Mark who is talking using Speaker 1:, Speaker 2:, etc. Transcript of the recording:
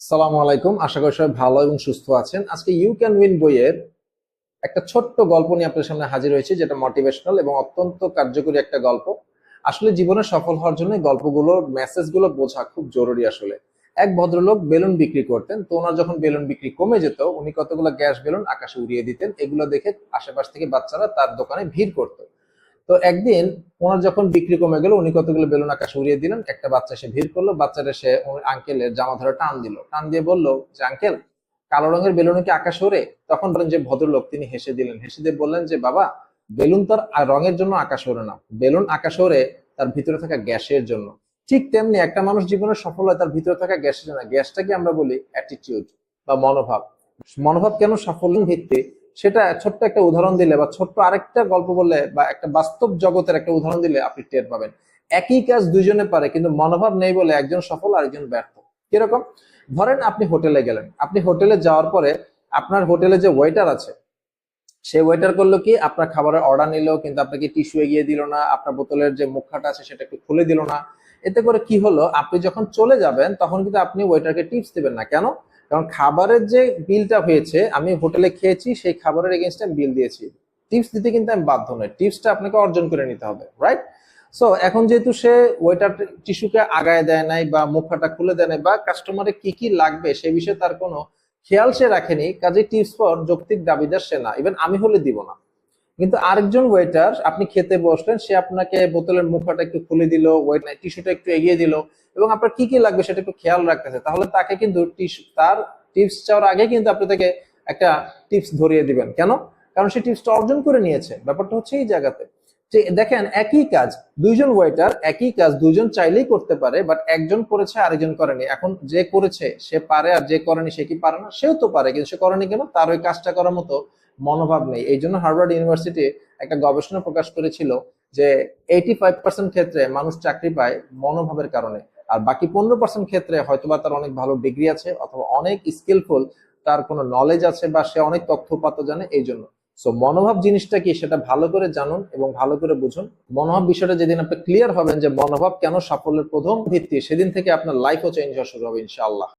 Speaker 1: সালাম আলাইকুম। আশা করি সবাই ভালো এবং সুস্থ আছেন। আজকে ইউ ক্যান উইন বইয়ের একটা ছোট্ট গল্প নিয়ে আপনার সামনে হাজির হয়েছে, যেটা মোটিভেশনাল এবং অত্যন্ত কার্যকরী একটা গল্প। আসলে জীবনে সফল হওয়ার জন্য গল্পগুলোর মেসেজগুলো বোঝা খুব জরুরি আসলে। এক ভদ্রলোক বেলুন বিক্রি করতেন, তো ওনার যখন বেলুন বিক্রি কমে যেত, উনি কতগুলো গ্যাস বেলুন আকাশে উড়িয়ে দিতেন, এগুলো দেখে আশেপাশ থেকে বাচ্চারা তার দোকানে ভিড় করতো। তো একদিন ওনার যখন বিক্রি কমে গেল, উনি কতগুলো বেলুন আকাশে উড়িয়ে দিলেন, একটা বাচ্চা সে ভিড় করল, বাচ্চাটা সে আঙ্কেলের জামা ধরে টান দিল। টান দিয়ে বলল, যে আঙ্কেল কালো রঙের বেলুন কি আকাশে ওড়ে? তখন বলেন যে, ভদ্রলোক, তিনি হেসে দিলেন। হেসে দিয়ে বললেন যে, বাবা, বেলুন তার রঙের জন্য আকাশ ওড়ে না। বেলুন আকাশ ওড়ে তার ভিতরে থাকা গ্যাসের জন্য। ঠিক তেমনি একটা মানুষ জীবনে সফল হয়, তার ভিতরে থাকা গ্যাসের জন্য। গ্যাসটাকে আমরা বলি? অ্যাটিটিউড বা মনোভাব। মনোভাব কেন সাফল্য ভিত্তি সেটা ছোট্ট একটা উদাহরণ দিলে বা ছোট্ট আরেকটা গল্প বললে বা একটা বাস্তব জগতের একটা উদাহরণ দিলে আপনি টের পাবেন। একই কাজ দুইজনে পারে, কিন্তু মনোভাব নেই বলে একজন সফল আর একজন ব্যর্থ। কীরকম? ধরেন আপনি হোটেলে গেলেন। আপনি হোটেলে যাওয়ার পরে আপনার হোটেলে যে ওয়েটার আছে, সে ওয়েটার করল কি, আপনার খাবারের অর্ডার নিল, কিন্তু আপনাকে টিস্যু এগিয়ে দিল না, আপনার বোতলের যে মুখাটা আছে সেটা একটু খুলে দিল না এতে করে কি হলো? আপনি যখন চলে যাবেন, তখন কিন্তু আপনি ওয়েটারকে টিপস দেবেন না। কেন? কারণ খাবারের যে বিলটা হয়েছে, আমি হোটেলে খেয়েছি, সেই খাবারের এগেনস্টে আমি বিল দিয়েছি। টিপস দিতে কিন্তু আমি বাধ্য নই। টিপসটা আপনাকে অর্জন করে নিতে হবে রাইট সো এখন যেহেতু সে ওয়েটার টিস্যুকে আগায় দেয় নাই বা মুখাটা খুলে দেয় নাই বা কাস্টমারের কি কি লাগবে, সে বিষয়ে তার কোনো খেয়াল সে রাখেনি। কাজে টিপস ফর যৌক্তিক দাবিদার সে না। ইভেন আমি হলে দিব না। কিন্তু আরেকজন ওয়েটার আপনি খেতে বসলেন, সে আপনাকে বোতলের মুখাটা একটু খুলে দিল ওয়েট টিস্যুটা একটু এগিয়ে দিল, এবং আপনার কি কি লাগবে সেটা একটু খেয়াল রাখতেছে। তাহলে তাকে কিন্তু তার টিপস চাওয়ার আগে কিন্তু আপনি তাকে একটা টিপস ধরিয়ে দিবেন। কেন? কারণ সে টিপসটা অর্জন করে নিয়েছে। ব্যাপারটা হচ্ছে এই জায়গাতে। যে দেখেন, একই কাজ, দুইজন ওয়েটার একই কাজ দুজন চাইলেই করতে পারে বাট একজন করেছে, আরেকজন করেনি। এখন যে করেছে, সে পারে আর যে করেনি, সে কি পারে না? সেও তো পারে, কিন্তু সে করেনি কেন? তার ওই কাজটা করার মতো মনোভাব নেই। এই জন্য হার্ভার্ড ইউনিভার্সিটি একটা গবেষণা প্রকাশ করেছিল যে এইটি ফাইভ পার্সেন্ট ক্ষেত্রে মানুষ চাকরি পায় মনোভাবের কারণে। আর বাকি পনেরো পার্সেন্ট ক্ষেত্রে হয়তোবা তার অনেক ভালো ডিগ্রি আছে অথবা অনেক স্কিলফুল তার কোনো নলেজ আছে বা সে অনেক তথ্য উপাত্ত জানে এই জন্য। সো মনোভাব জিনিসটা কি সেটা ভালো করে জানুন এবং ভালো করে বুঝুন। মনোভাব বিষয়টা যেদিন আপনি ক্লিয়ার হবেন যে মনোভাব কেন সাফল্যের প্রথম ভিত্তি, সেদিন থেকে আপনার লাইফও চেঞ্জ হওয়া শুরু হবে ইনশাআল্লাহ।